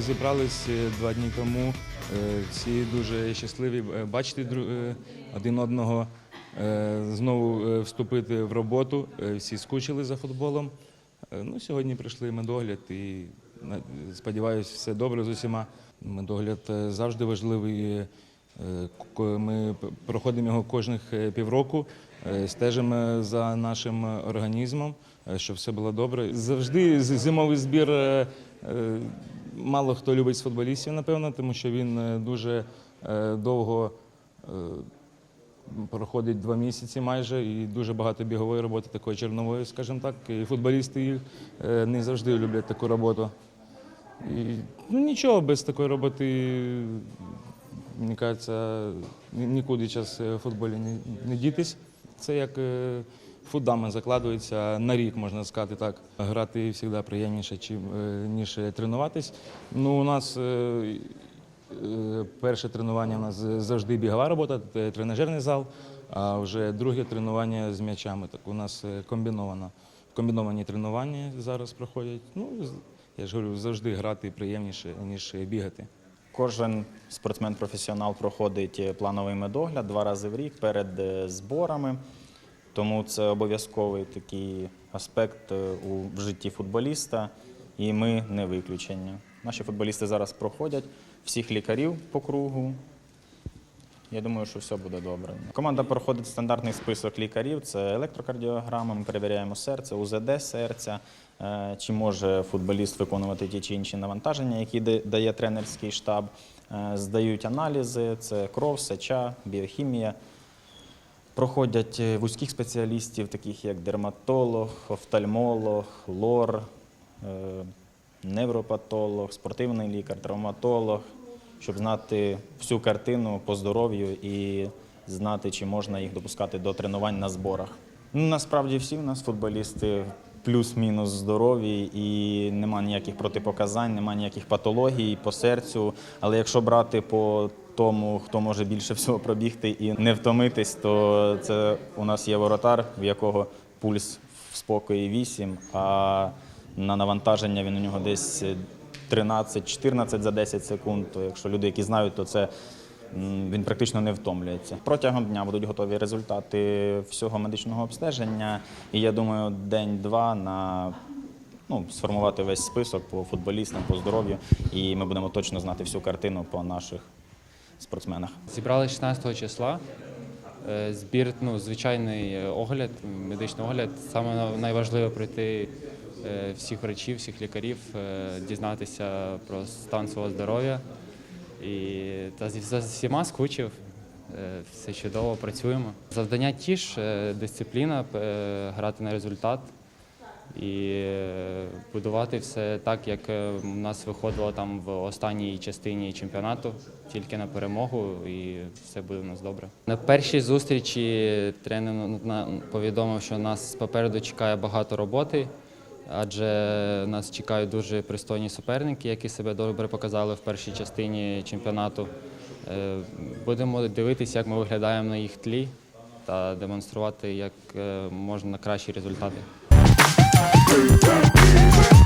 зібрались е, два дні тому. Е, Всі дуже щасливі е, бачити один одного, знову вступити в роботу. Всі скучили за футболом. Ну, сьогодні прийшли медогляд і сподіваюся, все добре з усіма. Медогляд завжди важливий. Ми проходимо його кожних півроку, стежимо за нашим організмом, щоб все було добре. Завжди зимовий збір мало хто любить з футболістів, напевно, тому що він е, дуже е, довго е, проходить два місяці майже, і дуже багато бігової роботи, такої чернової, скажімо так. І футболісти їх не завжди люблять таку роботу. І, ну нічого, без такої роботи, мені кажеться, нікуди час в футболі не, дітись. Це як фундамент закладується на рік, можна сказати так. Грати завжди приємніше, е, ніж тренуватись. Ну, у нас е, е, перше тренування у нас завжди бігова робота, тренажерний зал, а вже друге тренування з м'ячами. Так у нас е, комбіновано. Комбіновані тренування зараз проходять. Ну, я ж говорю, завжди грати приємніше, ніж бігати. Кожен спортсмен-професіонал проходить е, плановий медогляд два рази в рік перед е, зборами. Тому це обов'язковий такий аспект е, у житті футболіста, і ми не виключення. Наші футболісти зараз проходять всіх лікарів по кругу. Я думаю, що все буде добре. Команда проходить стандартний список лікарів: це електрокардіограма, ми перевіряємо серце, УЗД серця, е, чи може футболіст виконувати ті чи інші навантаження, які дає тренерський штаб. Е, Здають аналізи, це кров, сеча, біохімія. Проходять е, вузьких спеціалістів, таких як дерматолог, офтальмолог, лор, е, невропатолог, спортивний лікар, травматолог, щоб знати всю картину по здоров'ю і знати, чи можна їх допускати до тренувань на зборах. Ну, насправді всі в нас футболісти плюс-мінус здорові і нема ніяких протипоказань, нема ніяких патологій по серцю. Але якщо брати по тому, хто може більше всього пробігти і не втомитись, то це у нас є воротар, в якого пульс в спокої 8, а на навантаження він у нього десь 13-14 за 10 секунд. То якщо люди, які знають, то це він практично не втомлюється. Протягом дня будуть готові результати всього медичного обстеження. І я думаю, день-два на ну, сформувати весь список по футболістам, по здоров'ю, і ми будемо точно знати всю картину по наших спортсменах. Зібрали 16 числа. Е, Збір, ну, звичайний е, огляд, медичний огляд. Саме на- найважливе пройти е, всіх врачів, всіх лікарів, дізнатися про стан свого здоров'я. І та за всіма скучив. Все чудово, працюємо. Завдання ті ж, дисципліна, грати на результат і е, будувати все так, як е, у нас виходило там в останній частині чемпіонату, тільки на перемогу, і все буде у нас добре. На першій зустрічі тренер ну, повідомив, що нас попереду чекає багато роботи, адже нас чекають дуже пристойні суперники, які себе добре показали в першій частині чемпіонату. Е, Будемо дивитися, як ми виглядаємо на їх тлі та демонструвати як можна кращі результати. freedom.